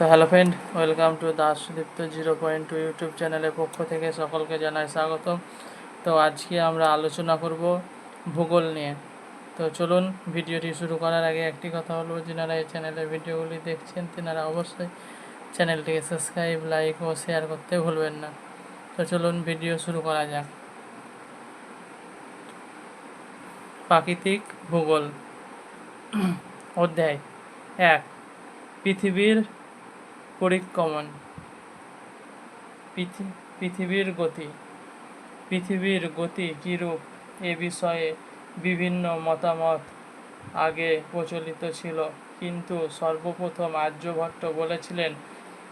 তো hello friend, welcome to Das Sudipta zero point two YouTube চ্যানেলের পক্ষ থেকে সকলকে জানাই স্বাগতম তো আজকে আমরা আলোচনা করব ভূগোল নিয়ে। তো চলুন, ভিডিওটি শুরু করার আগে একটি কথা বলব। যিনারা এই চ্যানেলের ভিডিওগুলি দেখছেন, তিনারা অবশ্যই চ্যানেলটিকে সাবস্ক্রাইব, লাইক ও শেয়ার করতে ভুলবেন না। তো চলুন, ভিডিও শুরু করা যাক। প্রাকৃতিক ভূগোল। অধ্যায় এক, পৃথিবীর পরিক্রমণ পৃথিবীর গতি। পৃথিবীর গতি কীরূপ এ বিষয়ে বিভিন্ন মতামত আগে প্রচলিত ছিল। কিন্তু সর্বপ্রথম আর্যভট্ট বলেছিলেন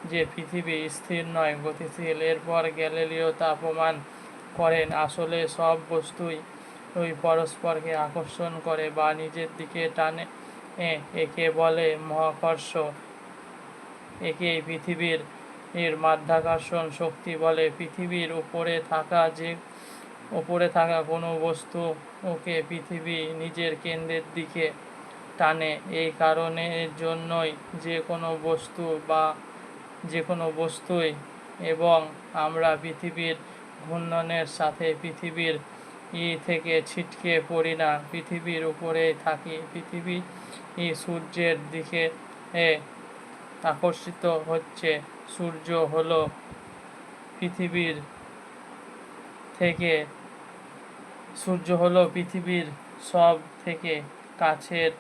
যে, পৃথিবী স্থির নয়, গতিশীল। এরপর গ্যালিলিও তা প্রমাণ করেন। আসলে সব বস্তুই ওই পরস্পরকে আকর্ষণ করে বা নিজের দিকে টানে। একে বলে মহাকর্ষ। একেই পৃথিবীর এর মাধ্যাকর্ষণ শক্তি বলে। পৃথিবীর উপরে থাকা যে, উপরে থাকা কোনো বস্তু ওকে পৃথিবী নিজের কেন্দ্রের দিকে টানে। এই কারণের জন্যই যে কোনো বস্তু বা যে কোনো বস্তুই এবং আমরা পৃথিবীর ঘূর্ণনের সাথে পৃথিবীর ই থেকে ছিটকে পড়ি না। পৃথিবীর উপরেই থাকি। পৃথিবী সূর্যের দিকে আকর্ষিত হচ্ছে। সূর্য হলো পৃথিবীর থেকে, সূর্য হলো পৃথিবীর সব থেকে কাছের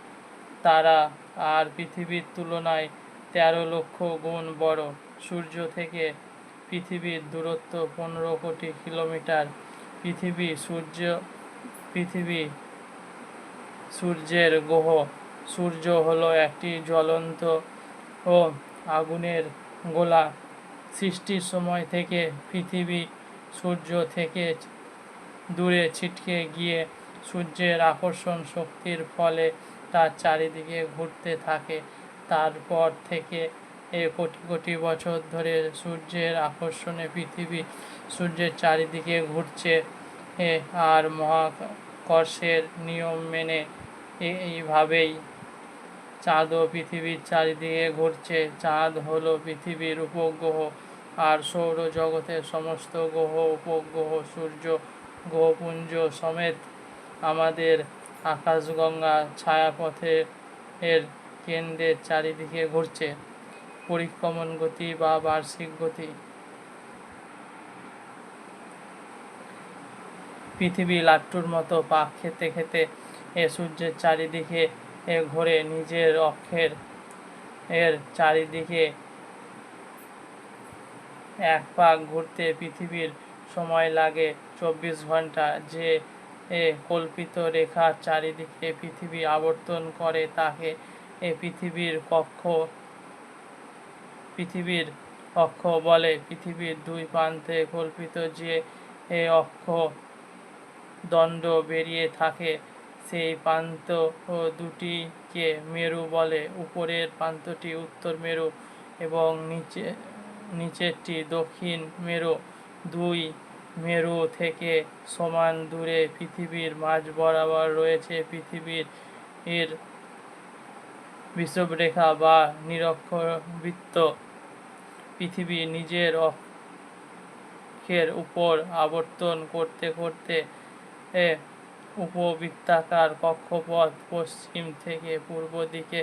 তারা, আর পৃথিবীর তুলনায় তেরো লক্ষ গুণ বড়। সূর্য থেকে পৃথিবীর দূরত্ব পনেরো কোটি কিলোমিটার। পৃথিবী সূর্য, পৃথিবী সূর্যের গ্রহ। সূর্য হলো একটি জ্বলন্ত ও আগুনের গোলা। সৃষ্টির সময় থেকে পৃথিবী সূর্য থেকে দূরে ছিটকে গিয়ে সূর্যের আকর্ষণ শক্তির ফলে তার চারিদিকে ঘুরতে থাকে। তারপর থেকে এ কোটি কোটি বছর ধরে সূর্যের আকর্ষণে পৃথিবী সূর্যের চারিদিকে ঘুরছে। আর মহাকর্ষের নিয়ম মেনে এইভাবেই চাঁদও পৃথিবীর চারিদিকে ঘুরছে। চাঁদ হলো পৃথিবীর উপগ্রহ আর সৌরজগতের সমস্ত গ্রহ, উপগ্রহ, সূর্য, গ্রহপুঞ্জ সমেত আমাদের আকাশগঙ্গা ছায়াপথে এর কেন্দ্রের চারিদিকে ঘুরছে। পরিক্রমণ গতি বা বার্ষিক গতি। পৃথিবী লাট্টুর মতো পাক খেতে খেতে এ সূর্যের চারিদিকে ঘোরে নিজের অক্ষের এর চারিদিকে এক পাক ঘুরতে পৃথিবীর সময় লাগে চব্বিশ ঘণ্টা। যে এ কল্পিত রেখার চারিদিকে পৃথিবী আবর্তন করে, তাকে এ পৃথিবীর কক্ষ, পৃথিবীর অক্ষ বলে। পৃথিবীর দুই প্রান্তে কল্পিত যে এ অক্ষ দণ্ড বেরিয়ে থাকে সেই প্রান্ত দুটিকে মেরু বলে। উপরের প্রান্তটি উত্তর মেরু এবং নিচে, নিচেরটি দক্ষিণ মেরু। দুই মেরু থেকে সমান দূরে পৃথিবীর মাঝ বরাবর রয়েছে পৃথিবীর এর বিষুবরেখা বা নিরক্ষবৃত্ত। পৃথিবী নিজের অক্ষের উপর আবর্তন করতে করতে উপবৃত্তাকার কক্ষপথ পশ্চিম থেকে পূর্ব দিকে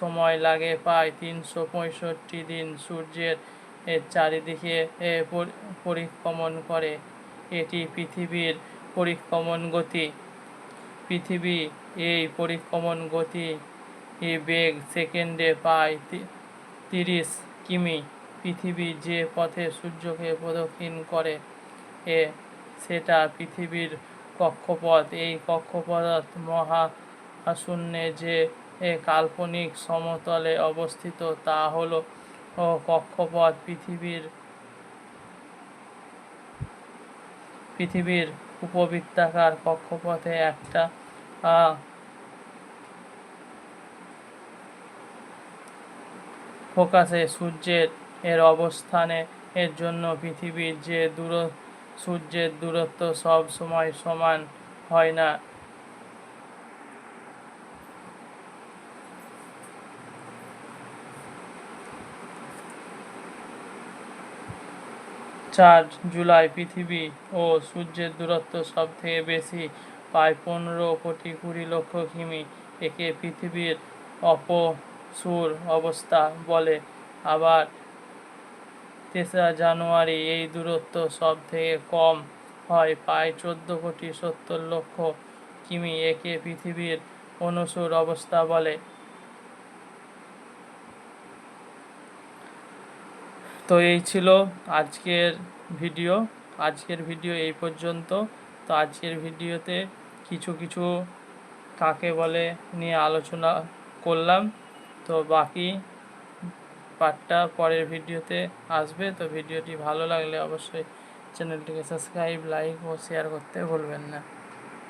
সময় লাগে প্রায় তিনশো পঁয়ষট্টি দিন সূর্যের চারিদিকে পরিক্রমণ করে। এটি পৃথিবীর পরিক্রমণ গতি। পৃথিবী এই পরিক্রমণ গতি বেগ সেকেন্ডে প্রায় তিরিশ কিমি। পৃথিবী যে পথে সূর্যকে প্রদক্ষিণ করে, এ সেটা পৃথিবীর কক্ষপথ, এই কক্ষপথ মহাশূন্যে যে কাল্পনিক সমতলে অবস্থিত, তা হলো কক্ষপথ পৃথিবীর পৃথিবীর উপবৃত্তাকার কক্ষপথে একটা, ফোকাসে সূর্যের এর অবস্থানে এর জন্য পৃথিবীর যে দূর সূর্যের দূরত্ব সব সময় সমান হয় না। চার জুলাই পৃথিবী ও সূর্যের দূরত্ব সব থেকে বেশি প্রায় পনেরো কোটি কুড়ি লক্ষ কিমি। একে পৃথিবীর অপসুর অবস্থা বলে। আবার তেসরা জানুয়ারি এই দূরত্ব সব থেকে কম হয়, প্রায় চোদ্দ কোটি সত্তর লক্ষ কিমি একে পৃথিবীর অনুসুর অবস্থা বলে। তো এই ছিল আজকের ভিডিও। আজকের ভিডিও এই পর্যন্ত। তো আজকের ভিডিওতে কিছু কিছু কাকে বলে নিয়ে আলোচনা করলাম। তো বাকি পার্টটা পরের ভিডিওতে আসবে। তো ভিডিওটি ভালো লাগলে অবশ্যই চ্যানেলটিকে সাবস্ক্রাইব লাইক ও শেয়ার করতে ভুলবেন না।